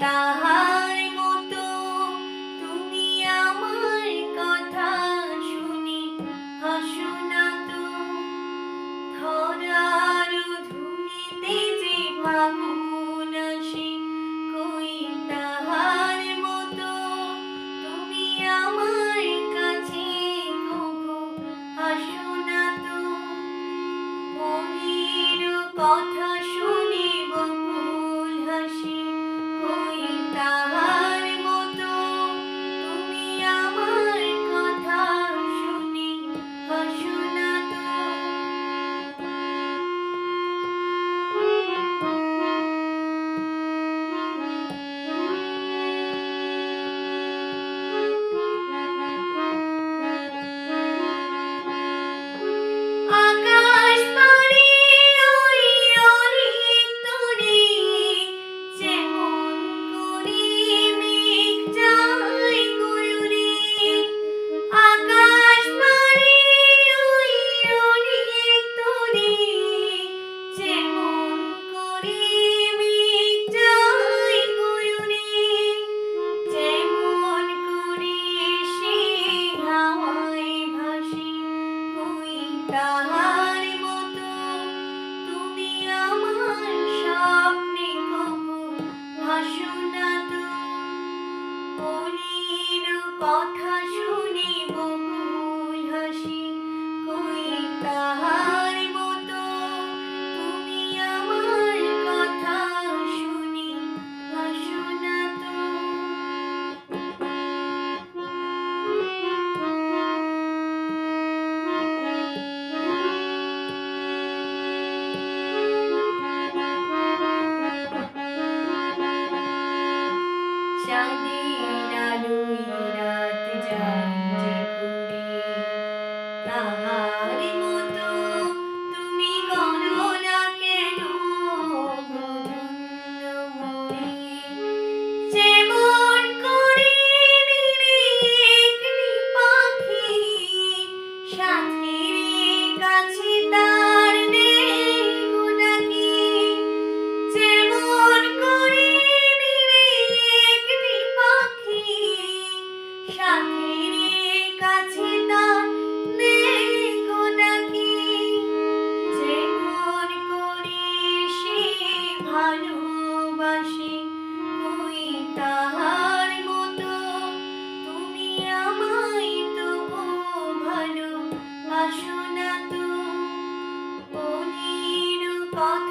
তাহার মতো তুমি আমার কথা শুনি হাসুনা কথা শুনে dia. Bach.